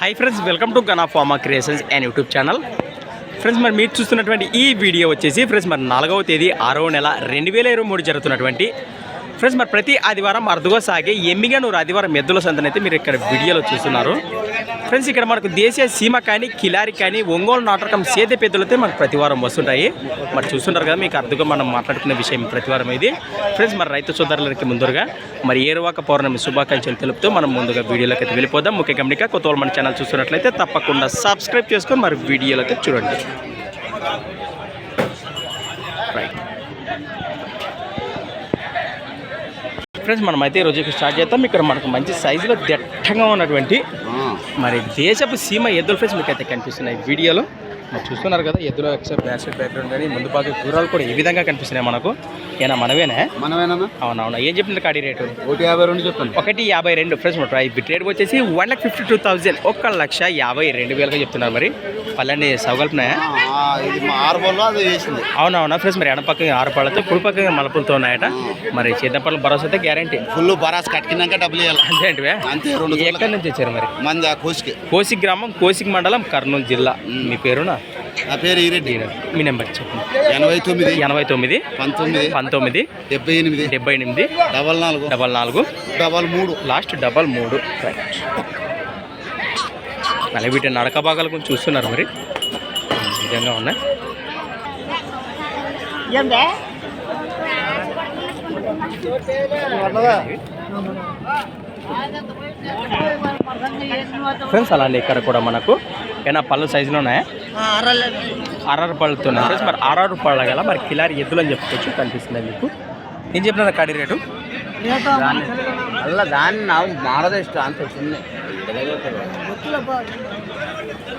Hi friends welcome to Gana pharma creations and YouTube channel friends మరి మీరు చూస్తున్నటువంటి ఈ వీడియో వచ్చేసి ఫ్రెండ్స్ మరి నాలుగవ తేదీ ఆరవ నెల రెండు వేల ఇరవై మూడు జరుగుతున్నటువంటి ఫ్రెండ్స్ మరి ప్రతి ఆదివారం అరుదుగా సాగే ఎమ్మిగనూరు ఆదివారం ఎద్దుల సంతనైతే మీరు ఇక్కడ వీడియోలో చూస్తున్నారు. ఫ్రెండ్స్ ఇక్కడ మనకు దేశీయ సీమ కానీ కిలారి కానీ ఒంగోలు నాటకం సేద పెద్దలైతే మనకు ప్రతివారం వస్తుంటాయి. మరి చూస్తుంటారు కదా మీకు అర్థంగా మనం మాట్లాడుకునే విషయం ప్రతివారం ఇది. ఫ్రెండ్స్ మరి రైతు సోదరులకి ముందుగా మరి ఏరువాక పౌర్ణమి శుభాకాంక్షలు తెలుపుతూ మనం ముందుగా వీడియోలోకి అయితే వెళ్ళిపోదాం. ముఖ్య గమనిక కొత్త మన ఛానల్ చూస్తున్నట్లయితే తప్పకుండా సబ్స్క్రైబ్ చేసుకొని మరి వీడియోలోకి చూడండి. ఫ్రెండ్స్ మనమైతే ఈ రోజు స్టార్ట్ చేద్దాం. ఇక్కడ మనకు మంచి సైజులో దట్టంగా ఉన్నటువంటి మరి దేశపు సీమ ఎద్దుల ఫ్రెండ్స్ మీకు అయితే కనిపిస్తున్నాయి ఈ వీడియోలో. మరి చూస్తున్నారు కదా ఎద్దుల బ్యాస్కెట్ బ్యాక్గ్రౌండ్ కానీ ముందు భాగం దూరాలు కూడా ఈ విధంగా కనిపిస్తున్నాయి మనకు. ఏనా మనవేనా? మనమేనా అవునవునా. ఏం చెప్తుంది కాడి రేటు? ఒకటి యాభై రెండు చెప్పండి. ఒకటి యాభై రెండు ఫ్రెండ్స్ మరి బిట్ రేట్ వచ్చేసి one lakh fifty two thousand ఒక లక్ష యాభై రెండు వేలుగా చెప్తున్నారు మరి. పల్లెండి సౌగల్పునాయా ఆ, ఇది మా ఆరుబోల్లో అది వేసింది అవునవునా ఫ్రెండ్స్ మరి ఎడపక్కగా ఆరు పళ్ళతో కుడి పక్కగా మలపులతో ఉన్నాయట. మరి చేద్దపల్లి భరోసా అయితే గ్యారంటీ ఫుల్ బరాస్ కట్టినాక డబ్బులు ఇవ్వాలి అంతే అంటే అంతే రెండు ఎక్కడి నుంచి వచ్చారు మరి? మంది కోసికి. కోసిక్ గ్రామం కోసిక్ మండలం కర్నూలు జిల్లా. మీ పేరునా? నా పేరు ఈరెడ్డి. మీ నెంబర్ చెప్పండి. ఎనభై తొమ్మిది ఎనభై తొమ్మిది పంతొమ్మిది పంతొమ్మిది డెబ్బై ఎనిమిది డెబ్బై ఎనిమిది డబల్ నాలుగు డబల్ నాలుగు డబల్ మూడు. లాస్ట్ డబల్ మూడు. రైట్ మళ్ళీ వీటి నడక భాగాలు కొంచెం చూస్తున్నారు మరి. విధంగా ఉన్నాయి ఫ్రెండ్స్ అలా ఇక్కడ కూడా మనకు ఏమైనా పళ్ళు సైజులో ఉన్నాయా? అర్రర్ పళ్ళతో ఫ్రెండ్స్ మరి అర్రర్ పళ్ళ గల మరి కిలారి ఎద్దులు అని చెప్పుకోవచ్చు కనిపిస్తున్నాయి మీకు. ఏం చెప్పిన కడి రేటు? అలా దాన్ని మారదు ఇష్టం అంత చిన్న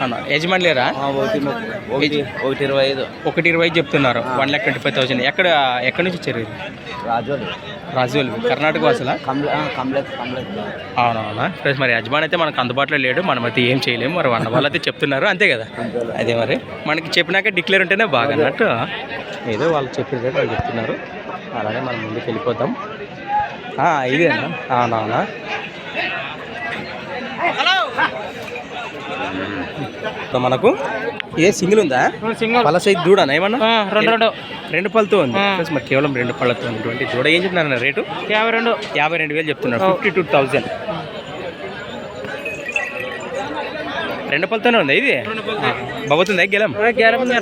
అవునా యజమాని లేరా? ఒకటి ఇరవై ఐదు. ఒకటి ఇరవై చెప్తున్నారు. One lakh twenty five thousand ఎక్కడ ఎక్కడి నుంచి వచ్చారు ఇది రాజోలు. రాజోలు. కర్ణాటక వాసులా? అవునవునా? ఫ్రెండ్స్ మరి యజమాని అయితే మనకు అందుబాటులో లేడు. మనం అయితే ఏం చేయలేము. మరి అన్న వాళ్ళు అయితే చెప్తున్నారు. అంతే కదా? అదే మరి. మనకి చెప్పినాక డిక్లేర్ ఉంటేనే బాగా అన్నట్టు ఏదో వాళ్ళు చెప్పిన రేటు వాళ్ళు చెప్తున్నారు. అలానే మనం ముందుకు వెళ్ళిపోతాం ఇదేనా అవునవునా? మనకు ఏ సింగిల్ ఉందా? సింగల్. పళ్ళ సైజ్ దూడనా? ఏమన్నా? రెండు రెండు. రెండు పళ్ళతో ఉంది. మరి కేవలం రెండు పళ్ళతో ఉన్నటువంటి దూడ. ఏం చెప్తున్నారు రేటు? యాభై రెండు. యాభై రెండు వేలు చెప్తున్నారు. Fifty two thousand. రెండు పళ్ళతోనే ఉంది ఇది? బాగుతుందా గెలం?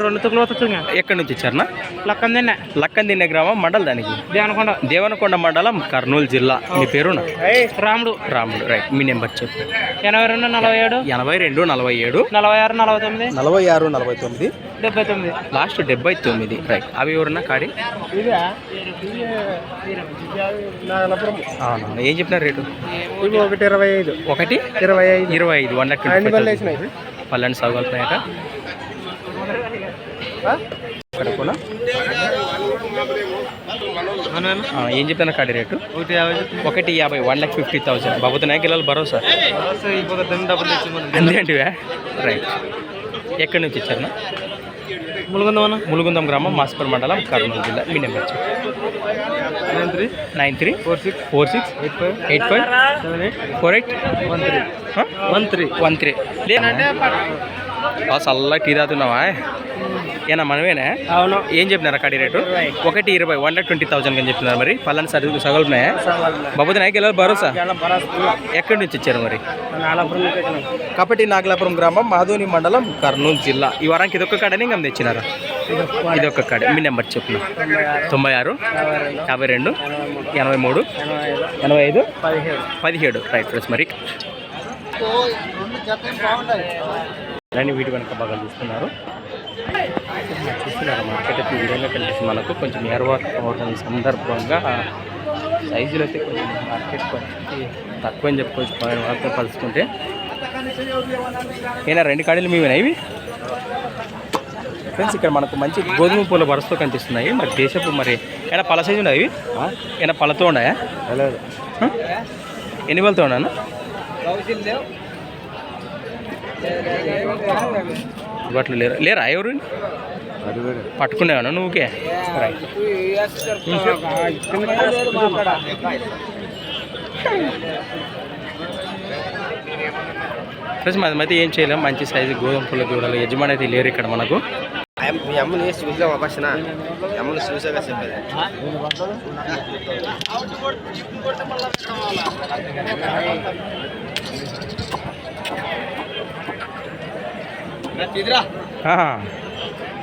రెండు తుక్కులు వస్తుంది ఎక్కడి నుంచి వచ్చారనా లక్కం తిన్నా లక్కన్ దిన్నె గ్రామం మండల్ దానికి? దేవనకొండ. దేవనకొండ మండలం కర్నూలు జిల్లా. మీ పేరునా? రాముడు. రాముడు రైట్. మీ నెంబర్ చెప్పు. ఎనభై రెండు నలభై ఏడు. ఎనభై రెండు నలభై ఏడు. నలభై ఆరు నలభై తొమ్మిది. నలభై ఆరు నలభై తొమ్మిది. డెబ్బై తొమ్మిది. లాస్ట్ డెబ్బై తొమ్మిది. రైట్ అవి ఎవరన్నా కాడి? అవునా ఏం చెప్పినారు రేటు? ఒకటి ఇరవై ఐదు. ఒకటి? ఇరవై ఐదు. ఇరవై ఐదు వన్ లాక్ పల్లెండి ఆ, ఏం చెప్పిన కాడి రేటు? ఒకటి యాభై ఒకటి యాభై వన్ లాక్ ఫిఫ్టీ థౌసండ్ బాబుతున్నాయి గిల్లలు భరోసా అంతేంటివే? రైట్ ఎక్కడి నుంచి వచ్చారన్నా ములుగుందమన్న ములుగుందం గ్రామం మాస్పర్ మండలం కర్నూలు జిల్లా. మీ number nine three. Nine three. Four six. Four six. Eight five. Eight five. Seven eight. Four eight. One three. One three. One three. చల్ల టీ తాగుతున్నావా? ఏనా మనమేనా? అవును. ఏం చెప్పినారా కడి రేటు? ఒకటి ఇరవై వన్ లాక్ ట్వంటీ థౌసండ్ అని చెప్తున్నారు మరి. పల్లెని సరుకు సగలున్నాయా? బాబుతున్నాయి గెలవాలి భరోసా? ఎక్కడి నుంచి వచ్చారు మరి? కపటి నాగలాపురం గ్రామం మాధోని మండలం కర్నూలు జిల్లా. ఈ వారానికి ఇదొక్క కాడని ఇంకా తెచ్చినారు? ఇదొక్క కాడ. మీ నెంబర్ చెప్పిన తొంభై ఆరు యాభై రెండు ఎనభై మూడు ఎనభై ఐదు పదిహేడు. రైట్ ఫ్రెండ్స్ మరి. ఇలాంటి వీటి వెనక బాగా చూస్తున్నారు. చూస్తున్నారు? మార్కెట్ అయితే ఈ విధంగా కనిపిస్తుంది మనకు. కొంచెం ఏర్వాటు అవడం సందర్భంగా సైజులు అయితే కొంచెం మార్కెట్ కొంచెం తక్కువ అని చెప్పుకోవచ్చు వాళ్ళతో కలుసుకుంటే ఏనా రెండు కాడీలు మీవేనా ఇవి? ఫ్రెండ్స్ ఇక్కడ మనకు మంచి గోధుమ పూల వరుసతో కనిపిస్తున్నాయి. మరి దేశపు మరి ఏమైనా పళ్ళ సైజు ఉన్నాయి ఏమైనా పళ్ళతో ఉన్నాయా? ఎన్ని పళ్ళతో ఉన్నాను ఇవ్వట్లు లేరా? లేరా ఎవరు? పట్టుకునేవాను నువ్వుకే? రైట్ ఫ్రెండ్స్ మాది అయితే ఏం చేయలేం. మంచి సైజు గోధుమ పుల్ల దూడలు యజమాని అయితే లేరు ఇక్కడ మనకు. మీ అమ్మని చూసాం అప్పసిన అమ్మని చూసాక చెప్పేది.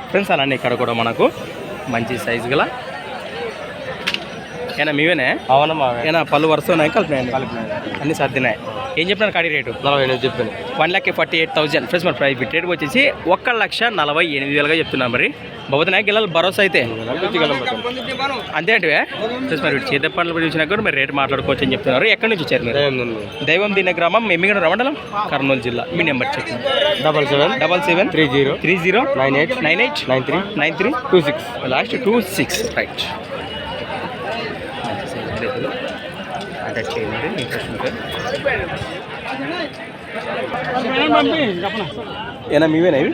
ఫ్రెండ్స్ అలానే ఇక్కడ కూడా మనకు మంచి సైజు గల. ఏనా మీవేనే? అవునమ్మా ఏనా పళ్ళు వరుస ఉన్నాయి కలిపినాయి అన్ని? సర్దినాయి? ఏం చెప్పినారు కాడి రేటు నలభై ఎనిమిది చెప్పాను. One lakh forty eight thousand friends మరి ప్రైస్ రేట్ వచ్చేసి ఒక్క లక్ష నలభై ఎనిమిది వేలుగా చెప్తున్నాం మరి. బాబుతున్నాయి గిల్లలు భరోసా అయితే. అంతే అంటే ఫ్రెండ్స్ మరి చేత పనులు కూడా మరి రేట్ మాట్లాడుకోవచ్చు అని చెప్తున్నారు. ఎక్కడి నుంచి వచ్చారు మీరు? దైవం దిన గ్రామం ఎమ్మిగడ మండలం కర్నూలు జిల్లా. మీ నెంబర్ చెప్పండి. Double seven double seven three zero three zero nine eight nine eight nine three nine three two six last two six right. Attach చేయండి ఇంట్రెస్ట్ ఉంటే. ఏనా మీవేనా ఇవి?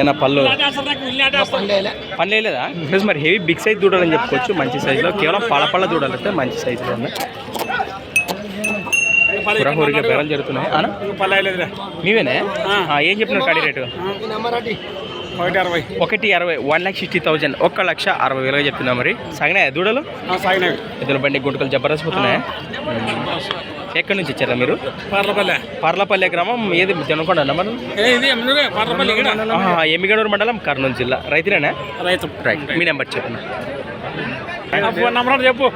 ఏనా పళ్ళు? పని లేదా ప్లస్ మరి హెవీ బిగ్ సైజ్ దూడాలని చెప్పుకోవచ్చు మంచి సైజులో. కేవలం పళ్ళ పళ్ళ దూడాలు అయితే మంచి సైజులో ఉన్నాయి పురా హోరిగా బేరాలు జరుగుతున్నాయి. అనా? మీవేనా? ఆ, ఏం చెప్పినారు కడి రేటు? ఒకటి అరవై. ఒకటి అరవై వన్ ల్యాక్ సిక్స్టీ థౌజండ్. ఒక్క లక్ష అరవై వేలుగా చెప్తున్నా మరి. సాగినాయా దూడలు? సాగినవి. ఇద్దరు బండి గుంటకలు జబర్దస్త్ పోతున్నాయా? ఎక్కడి నుంచి వచ్చారా మీరు? పార్లపల్లె. పర్లపల్లె గ్రామం. ఏది? జనకొండ మనం ఎమ్మిగడూరు మండలం కర్నూలు జిల్లా. రైతులేనా? రైతు. రైట్. మీ నెంబర్ చెప్పండి. నంబర్ చెప్పు.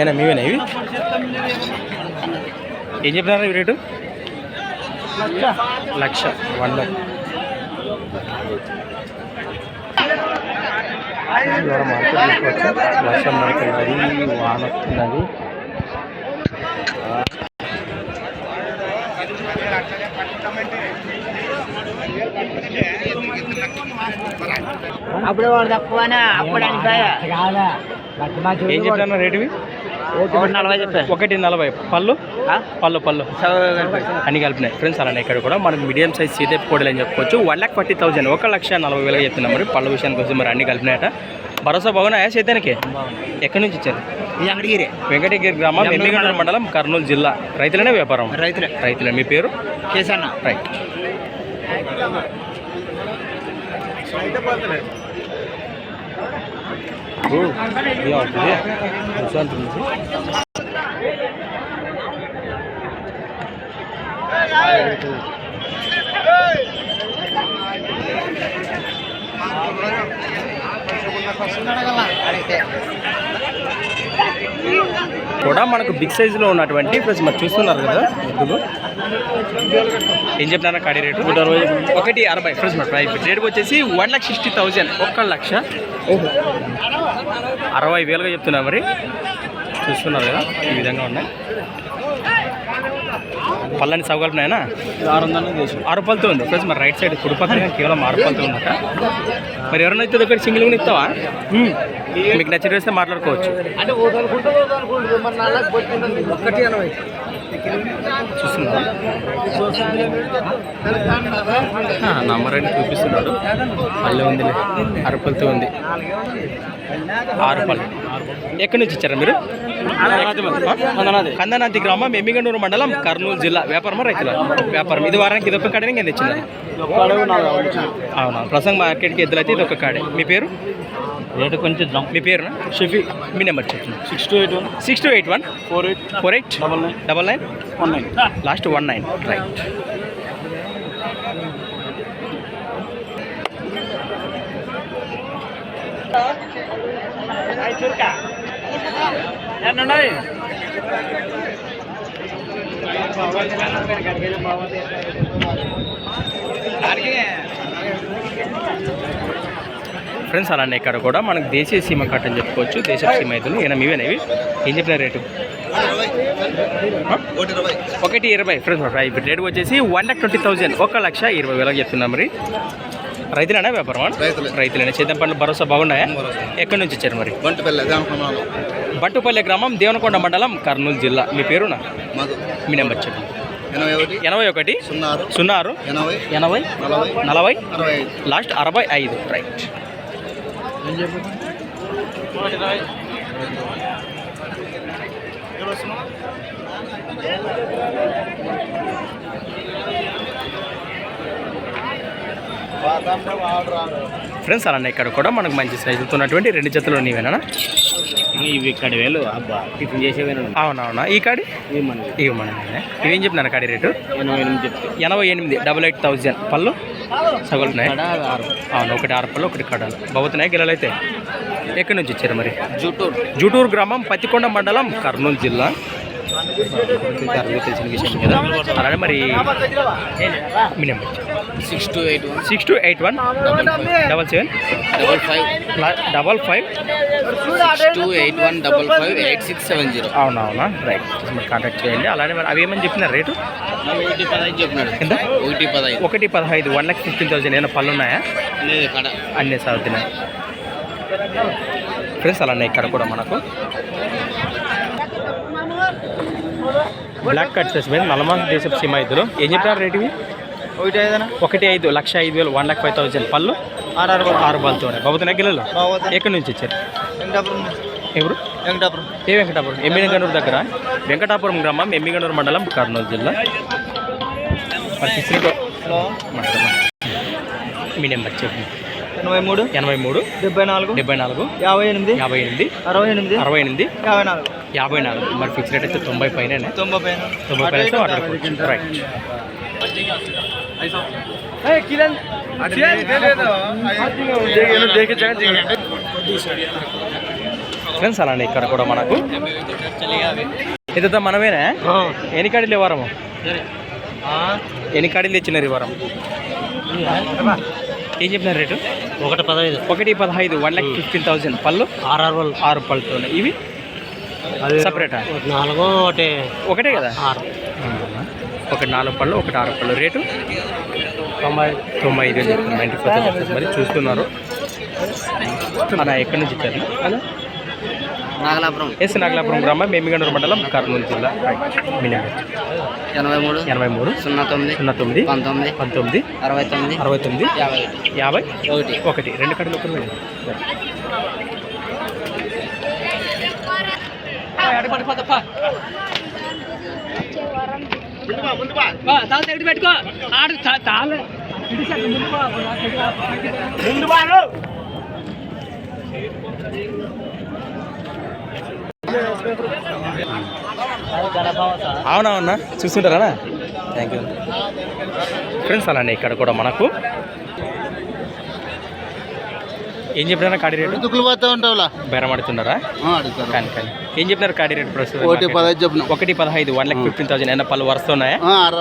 ఏనా మీవేనా ఇవి? ఏం చెప్పినారా ఇవి రేటు? లక్ష. వన్ లాక్ ఇవాళ మార్కెట్ వర్షం పడుతున్నది వాన వస్తున్నది అప్పుడు వాడు తక్కువనా అప్పుడు ఏం చెప్పినా రేటువి నలభై చెప్పాను ఒకటి నలభై. పళ్ళు? పళ్ళు పళ్ళు. అన్ని కలిపినాయి. ఫ్రెండ్స్ అలానే ఇక్కడ కూడా మనకు మీడియం సైజ్ సీతే కోడలు అని చెప్పుకోవచ్చు. వన్ ల్యాక్ ఫార్టీ థౌసండ్ ఒక లక్ష నలభై వేలుగా చెప్తున్నాం మరి పళ్ళ విషయానికి వచ్చి మరి అన్ని కలిపినాయట. భరోసా బాగున్నాయా సైతానికి? ఎక్కడి నుంచి ఇచ్చారు అంగడిగిరి వెంకటగిరి గ్రామం ఎమ్మిగండ్ర మండలం కర్నూలు జిల్లా. రైతులనే వ్యాపారం? రైతులే. రైతులే. మీ పేరు? కేసన్న. రైట్. ఓ, కూడా మనకు బిగ్ సైజులో ఉన్నటువంటి ఫ్రెండ్స్ మరి చూస్తున్నారు కదా ఎద్దులు ఏం చెప్పినారా కాడి రేటు? ఒకటి అరవై ఫ్రెండ్స్ మరి ప్రైస్. రేట్ వచ్చేసి వన్ లాక్ సిక్స్టీ థౌజండ్ ఒక్క లక్ష. అరవై వేలుగా చెప్తున్నా మరి. చూస్తున్నారు కదా ఈ విధంగా ఉన్నాయి. పళ్ళని సౌకల్పినాయనా ఆరు వందలు ఆరు ఉంది. ఫ్రెండ్స్ మరి రైట్ సైడ్ కుడి పక్కన కేవలం ఆరు రూపాయలతో ఉందట. మరి ఎవరైనా అయితే ఒకటి సింగిల్ కూడా ఇస్తావా? మీకు నచ్చిన వేస్తే మాట్లాడుకోవచ్చు. చూస్తున్నా నంబర్ అని చూపిస్తున్నాడు. పల్లె ఉంది అరపలతో ఉంది. ఆరు పళ్ళు ఎక్కడి నుంచి ఇచ్చారా మీరు? కందనాది గ్రామం ఎమ్మిగండూరు మండలం కర్నూలు జిల్లా. వ్యాపారమా రైతుల? వ్యాపారం. ఇది వారానికి ఇది ఒక కాడే నేను తెచ్చింది. అవునా? ప్రసంగ మార్కెట్కి ఎద్దులైతే ఇది ఒక కాడే. మీ పేరు? రేటు కొంచెం మీ పేరు షఫీ. మీ నెంబర్ చెప్పండి six two eight one. Six two eight one? Four eight. Four eight? Double nine. Double nine? One nine. Last one nine. Right. Friends అలానే ఇక్కడ కూడా మనకు దేశీయ సీమ కట్ అని చెప్పుకోవచ్చు. దేశ సీమ అయితే ఈయన మీవేనేవి ఏం చెప్పిన రేటు? ఒకటి ఇరవై. ఫ్రెండ్స్ రైట్ రేట్ వచ్చేసి వన్ లాక్ ట్వంటీ థౌసండ్ ఒక లక్ష ఇరవై వేలకు చెప్తున్నాం మరి. రైతులేనా వ్యాపారం? రైతులేనా? చేద్దాం పనులు భరోసా బాగున్నాయా? ఎక్కడి నుంచి వచ్చారు మరి? బంటుపల్లి గ్రామం దేవనకొండ మండలం కర్నూలు జిల్లా. మీ పేరునా? మీ నెంబర్ చెప్పండి. ఎనభై ఒకటి సున్నా ఆరు ఎనభై నలభై నలభై అరవై ఐదు. లాస్ట్ అరవై ఐదు. ఫ్రెండ్స్ అలానే ఇక్కడ కూడా మనకు మంచి సైజులతో ఉన్నటువంటి రెండు జతలు నీవేనా ఇవి ఇక్కడ వేలు. అబ్బా టిఫిన్ చేసేవేనా అవునవునా. ఈ కాడి? ఇవి మనకి ఇవి మన ఇవేం చెప్తున్నారు కాడి రేటు? ఎనభై ఎనిమిది ఎనభై ఎనిమిది డబల్ ఎయిట్ థౌజండ్. పళ్ళు? సగలున్నాయి? అవును ఒకటి ఆరు పళ్ళు ఒకటి కడాలు. బాగుతున్నాయి గిల్లలు అయితే? ఎక్కడి నుంచి వచ్చారు మరి? జుటూరు. జూటూరు గ్రామం పత్తికొండ మండలం కర్నూలు జిల్లా. అందరికీ తెలిసిన విషయం కదా అలానే మరి మీ number six two eight one. Six two eight one. Double seven. Double five. Double five. Six two eight one double five eight six seven zero. అవునవునా? రైట్. మరి కాంటాక్ట్ చేయండి. అలానే మరి అవి ఏమని చెప్పినారు? రేటు? ఒకటి పదహైదు చెప్పినాడు. ఎంత? ఒకటి పదహైదు. ఒకటి పదహైదు. వన్ లాక్ ఫిఫ్టీన్ థౌసండ్ ఏమైనా పళ్ళు ఉన్నాయా? లేదు అన్నీ సాగుతున్నాయి ఫ్రెండ్స్ అలానే ఇక్కడ కూడా మనకు బ్లాక్ కట్ చేసి నల్లమాస దేశపు సీమ ఇద్దరు. ఏం చెప్పారు రేటు ఇవి? ఒకటి ఐదనా ఒకటి ఐదు లక్ష ఐదు వేలు వన్ లాక్ ఫైవ్ థౌసండ్ పళ్ళు. ఆరు ఆరు ఆరు బాల్తో గిల్లలు? బాగుతుంది ఎక్కడి నుంచి వచ్చారు? ఎవరు? వెంకటాపురం. ఏ వెంకటాపురం? ఎమ్మిగనూరు దగ్గర? వెంకటాపురం గ్రామం ఎమ్మిగనూరు మండలం కర్నూలు జిల్లా. మీ నెంబర్ చెప్పండి ఎనభై మూడు? ఎనభై మూడు. డెబ్బై నాలుగు? డెబ్బై నాలుగు. యాభై ఎనిమిది? యాభై ఎనిమిది. అరవై ఎనిమిది? అరవై ఎనిమిది. యాభై నాలుగు. యాభై నాలుగు. మరి ఫిక్స్ రేట్ అయితే తొంభై పైన తొంభై పైన. తొంభై పైన రైట్ ఫ్రెండ్స్ అలానే ఇక్కడ కూడా మనకు. ఇదంతా మనమేనా? ఎన్ని కాడీలు వారము? ఎన్ని కాడీలు తెచ్చినారు ఈ వారం? ఏం చెప్పినారు రేటు? ఒకటి పదహైదు. ఒకటి పదహైదు వన్ లాక్ ఫిఫ్టీన్ థౌసండ్ పళ్ళు? ఆరు ఆరు వాళ్ళు ఆరు పళ్ళతో ఇవి? సపరేటా నాలుగు ఒకటి ఒకటే కదా? ఆరు. ఒకటి నాలుగు పళ్ళు ఒకటి ఆరు పళ్ళు. రేటు? తొంభై తొంభై ఐదు నైంటీ ఫైవ్ మరి చూస్తున్నారు. అలా ఎక్కడి నుంచి ఇచ్చారు? అలా? నాగలాపురం ఎస్ నాగలాపురం గ్రామం మేమిగండూరు మండలం కర్నూలు జిల్లా ఎనభై మూడు ఎనభై మూడు సున్నా తొమ్మిది సున్నా తొమ్మిది పంతొమ్మిది పంతొమ్మిది అరవై తొమ్మిది అరవై తొమ్మిది యాభై ఒకటి యాభై ఒకటి ఒకటి రెండు కడలు. పెట్టుకో ఆడు తాళ అవునవునా? చూస్తుంటారా థ్యాంక్ యూ ఫ్రెండ్స్ అలానే ఇక్కడ కూడా మనకు. ఏం చెప్పినారా కాడి రేటు? దుక్కులు పోతా ఉంటావులా? బేరం ఆడుతున్నారా? అడుగుతారు. కానీ కానీ. ఏం చెప్పినారు కాడి రేటు ప్రస్తుతం ఒకటి పదహైదు చెప్పిన. ఒకటి పదహైదు వన్ లాక్ ఫిఫ్టీన్ థౌసండ్ ఏమైనా పళ్ళు వరుస్తున్నాయా ఆరు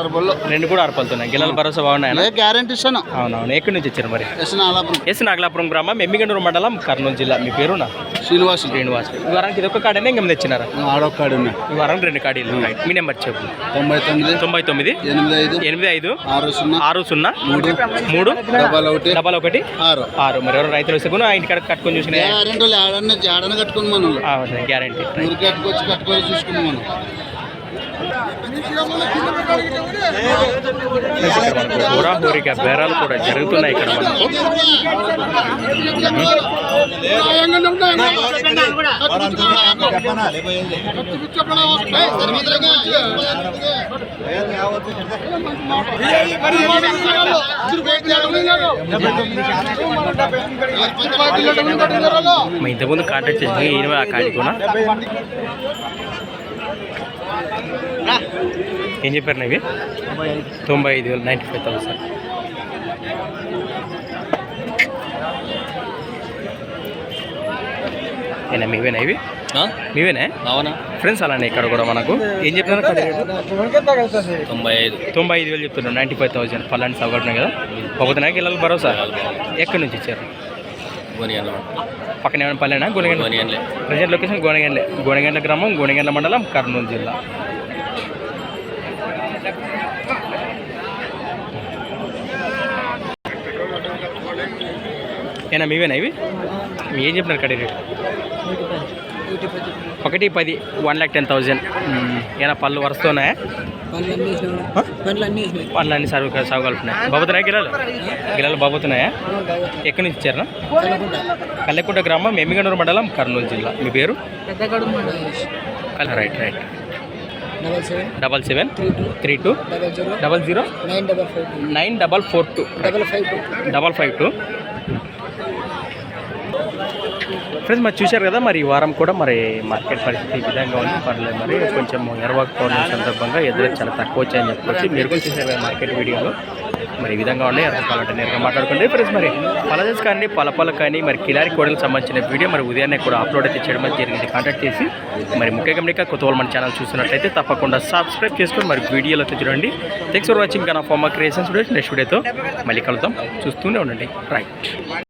రెండు కూడా ఆరు పలుతున్నాయి గిల్లల భరోసా బాగున్నాయా? గ్యారంటీ ఇస్తాను. అవునవును. ఎక్కడి నుంచి వచ్చారు మరి? ఎస్ నాలాపురం ఎస్ నాగలాపురం గ్రామం ఎమ్మిగండూరు మండలం కర్నూలు జిల్లా. మీ పేరునా? శ్రీనివాసు. శ్రీనివాస్. ఈ వారానికి ఇది ఒక కాడనే? ఇంకా తెచ్చినారా? ఆడొక్కాడు ఈ వారానికి రెండు కాడీలు ఉన్నాయి. మీ నెంబర్ చెప్పు. తొంభై తొమ్మిది. తొంభై తొమ్మిది. ఎనిమిది ఐదు. ఎనిమిది ఐదు. ఆరు సున్నా. ఆరు సున్నా. మూడు. మూడు. డబల్ ఒకటి. డబల్ ఒకటి. ఆరు. ఆరు. మరి ఎవరు రైతులు వస్తే కూడా ఇంటికాడ కట్టుకొని చూసిన గ్యారంటీ ఊరికి కట్టుకొచ్చి కట్టుకొని చూసుకున్నాం మనం. హోరాహోరిక బేరాలు కూడా జరుగుతున్నాయి ఇక్కడ మనకు. ఇంతకుముందు కాంటాక్ట్ చేసి ఈయన ఆ కాడి కూడా ఏం చెప్పారు నవి తొంభై ఐదు వేలు నైంటీ ఫైవ్ థౌసండ్. ఏనా మీవేనా ఇవి? మీవేనా? అవునా ఫ్రెండ్స్ అలానే ఇక్కడ కూడా మనకు. ఏం రేటు? తొంభై ఐదు. తొంభై ఐదు వేలు చెప్తున్నారు నైంటీ ఫైవ్ థౌసండ్. పలాంటి సౌకర్యం కదా? ఒకటినా గిల్లలు భరోసా? ఎక్కడి నుంచి ఇచ్చారు? పక్కన ఏమైనా పల్లెనా? గోనగండ్ల. ప్రజెంట్ లొకేషన్ గోనగండ్లే. గోనగండ్ల గ్రామం గోనగండ్ల మండలం కర్నూలు జిల్లా. ఏనా మీవేనా ఇవి? మీ ఏం చెప్పినారు కడి రేటు? ఒకటి పది వన్ ల్యాక్ టెన్ థౌజండ్. ఏనా పళ్ళు వరుస్తున్నాయా పళ్ళు అన్ని సర్వ్ సాగు కలుపుతున్నాయి? బాబుతున్నాయా గిలాలు గిలాలు బాబుతున్నాయా? ఎక్కడి నుంచి ఇచ్చారా కల్లెకుంట. గ్రామం ఎమ్మిగనూరు మండలం కర్నూలు జిల్లా. మీ పేరు? Right right. Double seven. Three two. Double zero. Nine double four two. Double five two. Double five two. Friends మరి చూశారు కదా మరి ఈ వారం కూడా మరి మార్కెట్ పరిస్థితి ఈ విధంగా ఉంది. పర్లేదు మరి కొంచెం ఎరవకపోవడం సందర్భంగా ఎదురు చాలా తక్కువ వచ్చాయని చెప్పొచ్చు. మీరు కూడా చూశారు కదా మార్కెట్ వీడియోలో. మరి ఈ విధంగా ఉండే అర్థం కావాలంటే నేరుగా మాట్లాడుకోండి. ఫ్రెండ్స్ మరి పలజస్ కానీ పలపల కానీ మరి కిలారి కోడలకు సంబంధించిన వీడియో మరి ఉదయాన్నే కూడా అప్లోడ్ అయితే చేయడం జరిగింది. కాంటాక్ట్ చేసి మరి ముఖ్య గమనిక కొత్త మన ఛానల్ చూసినట్లయితే తప్పకుండా సబ్స్క్రైబ్ చేసుకొని మరి వీడియోలో చూడండి. Thanks for watching Kanna pharma creations next వీడియోతో మళ్ళీ కలుద్దాం. చూస్తూనే ఉండండి. రైట్